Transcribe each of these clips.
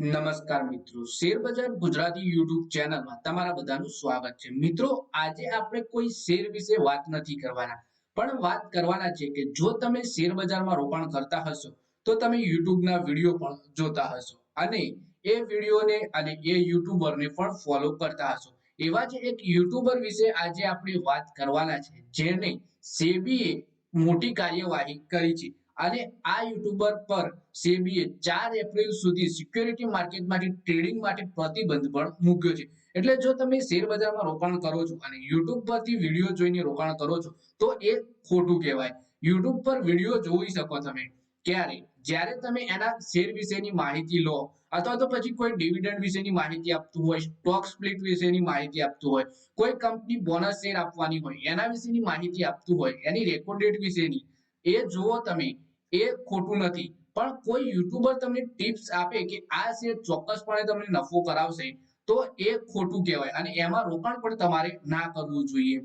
નમસ્કાર મિત્રો. શેરબજાર ગુજરાતી યુટ્યુબ ચેનલમાં તમારા બધાનું સ્વાગત છે. મિત્રો, આજે આપણે કોઈ શેર વિશે વાત નથી કરવાના. પણ વાત કરવાના છે કે જો તમે શેરબજારમાં રોકાણ કરતા હશો, તો તમે યુટ્યુબના વીડિયો પણ જોતા હશો. અને એ વિડીયોને અને એ યુટ્યુબરને પણ ફોલો કરતા હશો. એવા જ એક યુટ્યુબર વિશે આજે આપણે વાત કરવાના છે જેને સેબીએ મોટી કાર્યવાહી કરી છે. અને આ યુટ્યુબર પર સેબીએ ચાર એપ્રિલ સુધી સિક્યોરિટી માર્કેટમાંથી ટ્રેડિંગ માટે પ્રતિબંધ પણ મૂક્યો છે. એટલે જો તમે શેર બજારમાં રોકાણ કરો છો અને યુટ્યુબ પરથી વીડિયો જોઈને રોકાણ કરો છો, તો એ ખોટું કહેવાય. યુટ્યુબ પર વીડિયો જોઈ શકો તમે. ક્યારે? જ્યારે તમે એના શેર વિશેની માહિતી લો, અથવા તો પછી કોઈ ડિવિડન્ડ વિશેની માહિતી આપતું હોય સ્ટોક સ્પ્લિટ વિશેની માહિતી આપતું હોય, કોઈ કંપની બોનસ શેર આપવાની હોય, એના વિશેની માહિતી આપતું હોય, એની રેકોર્ડ ડેટ વિશેની, એ જુઓ તમે. એ ખોટું નથી. પણ કોઈ યુટ્યુબર તમને ટિપ્સ આપે કે આ શેર ચોક્કસપણે તમને નફો કરાવશે, તો એ ખોટું કહેવાય. અને એમાં રોકાણ પણ તમારે ના કરવું જોઈએ.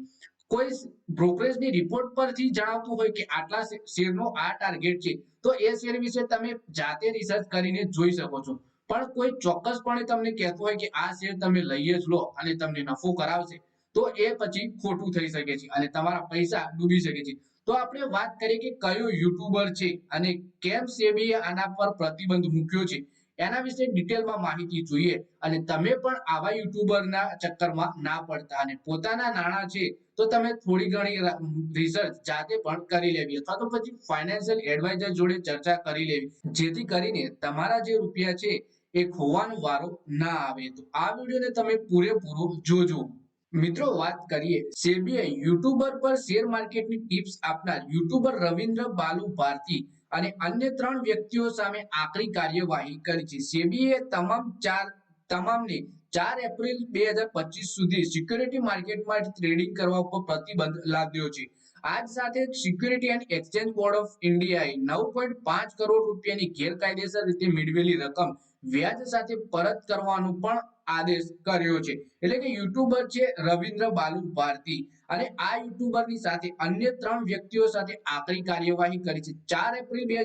કોઈ બ્રોકરેજની રિપોર્ટ પરથી જણાવતું હોય કે આટલા શેરનો આ ટાર્ગેટ છે, તો એ શેર વિશે તમે જાતે રિસર્ચ કરીને જોઈ શકો છો. પણ કોઈ ચોક્કસપણે તમને કહેતું હોય કે આ શેર તમે લઈ જ લો અને તમને નફો કરાવશે, તો એ પછી ખોટું થઈ શકે છે અને તમારા પૈસા ડૂબી શકે છે. તો આપણે વાત કરીએ કે કયો યુટ્યુબર છે અને કેમ સેબીએ આના પર પ્રતિબંધ મૂક્યો છે? એના વિશે ડિટેલમાં માહિતી જોઈએ અને તમે પણ આવા યુટ્યુબરના ચક્કરમાં ના પડતા અને પોતાના નાણાં છે તો તમે થોડી ઘણી રિસર્ચ જાતે પણ કરી લેવી અથવા તો પછી ફાઇનાન્શિયલ એડવાઇઝર જોડે ચર્ચા કરી લેવી. જેથી કરીને તમારા જે રૂપિયા છે એ ખોવાનો વારો ના આવે. તો આ વિડીયોને તમે પૂરેપૂરો જોજો. મિત્રો, વાત કરીએ સેબીએ યુટ્યુબર પર શેર માર્કેટની ટિપ્સ આપનાર યુટ્યુબર રવિન્દ્ર બાલુ ભારતી અને અન્ય ત્રણ વ્યક્તિઓ સામે આકરી કાર્યવાહી કરી છે. સેબીએ તમામ ચાર, તમામને ચાર એપ્રિલ બે હજાર પચીસ સુધી સિક્યોરિટી માર્કેટમાં ટ્રેડિંગ કરવા ઉપર પ્રતિબંધ લાદ્યો છે. આજ સાથે security and exchange board of ઇન્ડિયાએ નવ પોઈન્ટ પાંચ કરોડ રૂપિયાની ગેરકાયદેસર રીતે મેળવેલી રકમ વ્યાજ સાથે પરત કરવાનો પણ આદેશ કર્યો છે. એટલે કે યુટ્યુબર છે રવિન્દ્ર બાલુ ભારતી અને આ યુટ્યુબરની સાથે અન્ય ત્રણ વ્યક્તિઓ સાથે આકરી કાર્યવાહી કરી છે. ચાર એપ્રિલ બે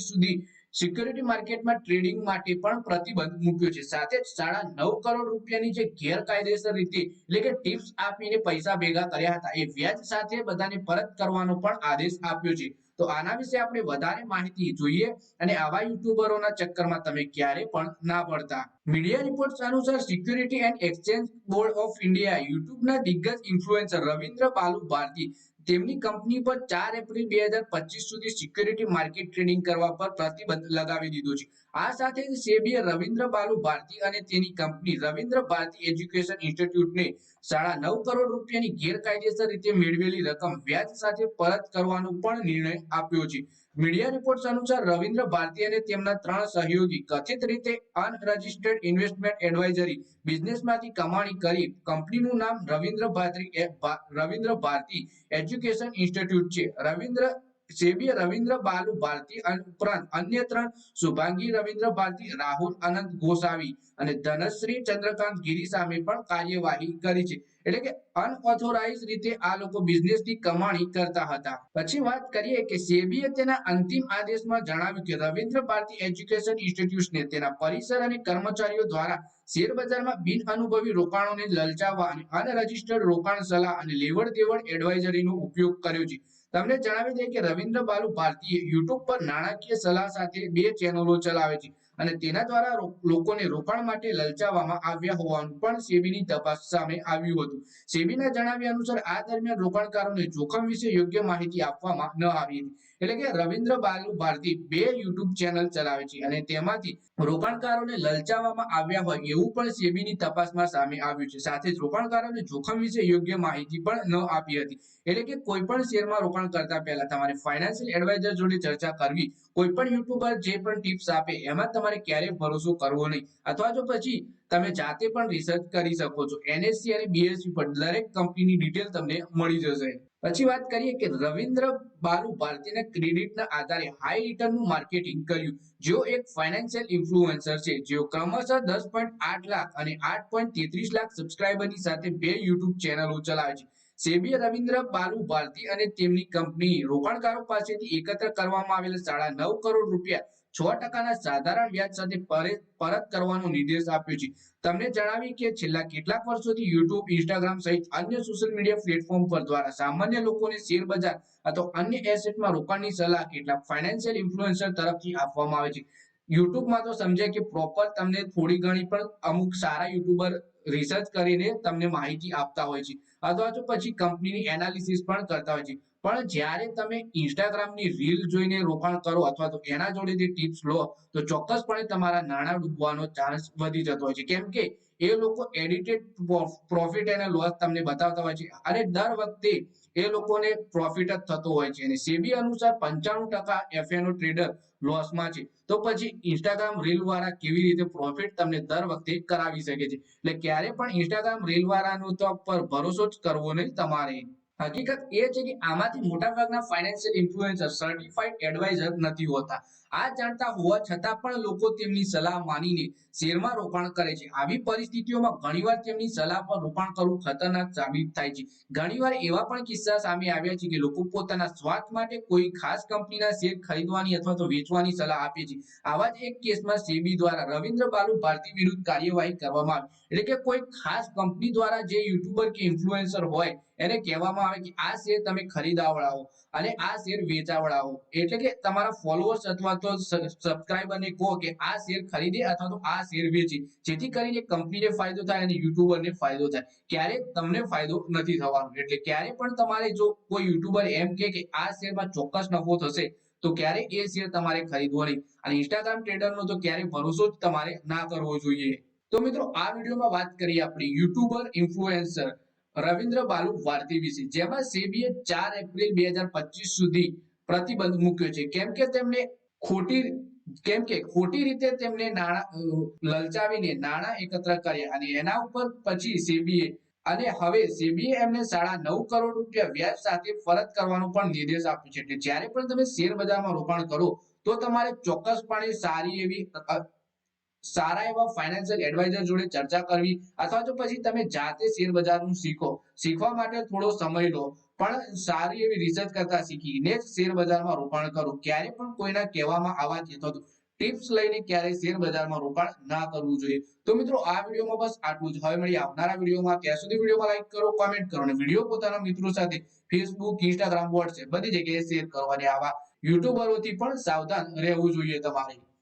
સુધી સિક્યોરિટી માર્કેટમાં ટ્રેડિંગ માટે પણ પ્રતિબંધ મૂક્યો છે. સાથે જ સાડા નવ કરોડ રૂપિયાની જે ગેરકાયદેસર રીતે, એટલે કે ટિપ્સ આપીને પૈસા ભેગા કર્યા હતા, એ વ્યાજ સાથે બધાને પરત કરવાનો પણ આદેશ આપ્યો છે. તો આના વિશે આપણે વધારે માહિતી જોઈએ અને આવા યુટ્યુબરોના ચક્કરમાં તમે ક્યારે પણ ના પડતા. મીડિયા રિપોર્ટ્સ અનુસાર security and exchange board of India યુટ્યુબના દિગ્ગજ ઇન્ફ્લુએન્સર રવિન્દ્ર બાલુ ભારતી તેમની કંપની પર ચાર એપ્રિલ બે હજાર પચીસ સુધી સિક્યુરિટી માર્કેટ ટ્રેડિંગ કરવા પર પ્રતિબંધ લગાવી દીધો છે. આ સાથે જ સેબીએ રવિન્દ્ર બાલુ ભારતી અને તેની કંપની રવિન્દ્ર ભારતી એજ્યુકેશન ઇન્સ્ટિટ્યૂટને સાડા નવ કરોડ રૂપિયાની ગેરકાયદેસર રીતે મેળવેલી રકમ વ્યાજ સાથે પરત કરવાનો પણ નિર્ણય આપ્યો છે. મીડિયા રિપોર્ટ્સ અનુસાર રવિન્દ્ર ભારતી અને તેમના ત્રણ સહયોગી કથિત રીતે અનરજિસ્ટર્ડ ઇન્વેસ્ટમેન્ટ એડવાઇઝરી બિઝનેસમાંથી કમાણી કરી કંપનીનું નામ રવિન્દ્ર ભારતી રવિન્દ્ર ભારતી એજ્યુકેશન ઇન્સ્ટિટ્યૂટ છે. રવિન્દ્ર સેબીએ રવિન્દ્ર બાલુ ભારતી ઉપરાંત અન્ય ત્રણ શુભાંગી રવિન્દ્ર ભારતી, રાહુલ અનંત ગોસાવી અને ધનશ્રી ચંદ્રકાંત ગીરી સામે પણ કાર્યવાહી કરી છે. એટલે કે અનઓથોરાઇઝ રીતે આ લોકો બિઝનેસની કમાણી કરતા હતા. પછી વાત કરીએ કે સેબીએ તેના અંતિમ આદેશમાં જણાવ્યું કે રવિન્દ્ર ભારતી એજ્યુકેશન ઇન્સ્ટિટ્યૂટને તેના પરિસર અને કર્મચારીઓ દ્વારા શેર બજારમાં બિન અનુભવી રોકાણોને લલચાવવા અને અનરજિસ્ટર્ડ રોકાણ સલાહ અને લેવડ દેવડ એડવાઇઝરીનો ઉપયોગ કર્યો છે. તમને જણાવી દઈએ કે રવિન્દ્ર બાલુ ભારતીય યુટ્યુબ પર નાણાકીય સલાહ સાથે બે ચેનલો ચલાવે છે. અને તેના દ્વારા લોકોને રોકાણ માટે લલચાવવામાં આવ્યા હોવાનું પણ સેબીની તપાસ સામે આવ્યું હતું. સેબીના જણાવ્યા અનુસાર આ દરમિયાન રોકાણકારોને જોખમ વિશે યોગ્ય માહિતી આપવામાં ન આવી હતી. એટલે કે રવિન્દ્ર બાલુ ભારતી બે યુટ્યુબ ચેનલ ચલાવે છે અને તેમાંથી રોકાણકારોને લલચાવવામાં આવ્યા હોય એવું પણ સેબીની તપાસમાં સામે આવ્યું છે. સાથે જ રોકાણકારોને જોખમ વિશે યોગ્ય માહિતી પણ ન આપી હતી. એટલે કે કોઈ પણ શેરમાં રોકાણ કરતા પહેલા તમારે ફાઇનાન્શિયલ એડવાઇઝર જોડે ચર્ચા કરવી, કોઈ પણ યુટ્યુબર જે પણ ટિપ્સ આપે, એમાં તમારે ક્યારેય ભરોસો કરવો નહીં. અથવા તો પછી તમે જાતે પણ રિસર્ચ કરી શકો છો. એનએસસી અને બીએસસી પર દરેક કંપનીની ડિટેલ તમને મળી જશે. પછી વાત કરીએ કે રવિન્દ્ર બાલુ ભારતીયના ક્રેડિટના આધારે હાઈ રિટર્નનું માર્કેટિંગ કર્યું. જેઓ એક ફાઇનાન્શિયલ ઇન્ફ્લુએન્સર છે. જેઓ ક્રમશઃ દસ પોઈન્ટ આઠ લાખ અને આઠ પોઈન્ટ તેત્રીસ લાખ સબસ્ક્રાઇબરની સાથે બે યુટ્યુબ ચેનલો ચલાવે છે. સેબીએ રવિન્દ્ર બાલુ ભારતી અને તેમની કંપની રોકાણકારો પાસેથી એકત્ર કરવામાં આવેલા સાડા નવ કરોડ રૂપિયા છ ટકાના સાધારણ વ્યાજ સાથે પરત કરવાનો નિર્દેશ આપ્યો છે. તમને જણાવી કે છેલ્લા કેટલાક વર્ષોથી યુટ્યુબ, ઇન્સ્ટાગ્રામ સહિત અન્ય સોશિયલ મીડિયા પ્લેટફોર્મ પર દ્વારા સામાન્ય લોકોને શેર બજાર અથવા અન્ય એસેટમાં રોકાણની સલાહ કેટલાક ફાઇનાન્શિયલ ઇન્ફ્લુએન્સર તરફથી આપવામાં આવે છે. યુટ્યુબમાં તો સમજાય કે પ્રોપર તમને થોડી ઘણી પણ અમુક સારા યુટ્યુબર રિસર્ચ કરીને તમને માહિતી આપતા હોય છે. અથવા તો પછી કંપનીની એનાલિસિસ પણ કરતા હોય છે. પણ જ્યારે તમે ઇન્સ્ટાગ્રામની રીલ જોઈને રોકાણ કરો અથવા તો એના જોડેથી ટિપ્સ લો, તો ચોક્કસપણે તમારા નાણાં ડૂબવાનો ચાન્સ વધી જતો હોય છે. કેમ કે એ લોકો એડિટેડ પ્રોફિટ અને લોસ તમને બતાવતા હોય છે. અને દર વખતે એ લોકોને પ્રોફિટ જ થતો હોય છે. અને સેબી અનુસાર પંચાણું ટકા એફએનો ટ્રેડર લોસમાં છે. તો પછી ઇન્સ્ટાગ્રામ રીલ વાળા કેવી રીતે પ્રોફિટ તમને દર વખતે કરાવી શકે છે? એટલે ક્યારે પણ ઇન્સ્ટાગ્રામ રીલ વાળાનો તો પર ભરોસો જ કરવો નહીં તમારે. હકીકત એ છે કે આમાંથી મોટાભાગના ફાઇનાન્શિયલ ઇન્ફ્લુએન્સર સર્ટિફાઈડ એડવાઇઝર નથી હોતા. આ જાણતા હોવા છતાં પણ લોકો તેમની સલાહ માનીને શેરમાં રોકાણ કરે છે. આવી પરિસ્થિતિઓમાં ઘણીવાર તેમની સલાહ પર રોકાણ કરવું ખતરનાક સાબિત થાય છે. ઘણીવાર એવા પણ કિસ્સા સામે આવ્યા છે કે લોકો પોતાના સ્વાર્થ માટે કોઈ ખાસ કંપનીના શેર ખરીદવાની અથવા તો વેચવાની સલાહ આપે છે. આવા જ એક કેસમાં સેબી દ્વારા રવિન્દ્ર બાલુ ભારતી વિરુદ્ધ કાર્યવાહી કરવામાં આવી. એટલે કે કોઈ ખાસ કંપની દ્વારા જે યુટ્યુબર કે ઇન્ફ્લુએન્સર હોય, એને કહેવામાં આવે કે આ શેર તમે ખરીદાવડાવો અને આ શેર વેચાવડાવો. એટલે કે તમારા ફોલોઅર્સ અથવા તો સબસ્ક્રાઇબરને કહો કે આ શેર ખરીદે અથવા તો આ શેર વેચી. જેથી કરીને કંપનીને ફાયદો થાય અને યુટ્યુબરને ફાયદો થાય. ક્યારે તમને ફાયદો નથી થવાનો. એટલે ક્યારે પણ તમારે જો કોઈ યુટ્યુબર એમ કે આ શેરમાં ચોક્કસ નફો થશે, તો ક્યારે એ શેર તમારે ખરીદવો નહીં. અને ઇન્સ્ટાગ્રામ ટ્રેડરનો તો ક્યારે ભરોસો જ તમારે ના કરવો જોઈએ. તો મિત્રો, આ વિડીયોમાં વાત કરીએ આપણે યુટ્યુબર ઇન્ફ્લુએન્સર રવિન્દ્ર બાલુ વાર્તી વિશે. જેમાં સેબીએ ચાર એપ્રિલ બે સુધી પ્રતિબંધ મૂક્યો છે. કેમ કે તેમને ખોટી, કેમ કે ખોટી રીતે તેમને નાણાં લલચાવીને નાણાં એકત્ર કર્યા અને એના ઉપર પછી સેબીએ અને હવે સેબીએ એમને સાડા નવ કરોડ રૂપિયા વ્યાજ સાથે પરત કરવાનો પણ નિર્દેશ આપ્યો છે. એટલે જ્યારે પણ તમે શેર બજારમાં રોકાણ કરો, તો તમારે ચોક્કસપણે સારી એવી સારા એવા ફાઇનાન્શિયલ એડવાઇઝર જોડે ચર્ચા કરવી અથવા તો પછી તમે જાતે શેર શીખો. શીખવા માટે થોડો સમય લો, પણ સારી એવી રિસર્ચ કરતા શીખીને જ શેર રોકાણ કરો. ક્યારે પણ કોઈના કહેવામાં આવવાથી અથવા ટિપ્સ લઈને ક્યારેય શેર રોકાણ ના કરવું જોઈએ. તો મિત્રો, આ વિડીયોમાં બસ આટલું જ. હવે મળી આવનારા વિડીયોમાં. ત્યાં સુધી વિડીયોમાં લાઈક કરો કોમેન્ટ કરો અને વીડિયો પોતાના મિત્રો સાથે ફેસબુક ઇન્સ્ટાગ્રામ વોટ્સએપ બધી જગ્યાએ શેર કરવાની આવા યુટ્યુબરોથી પણ સાવધાન રહેવું જોઈએ તમારે.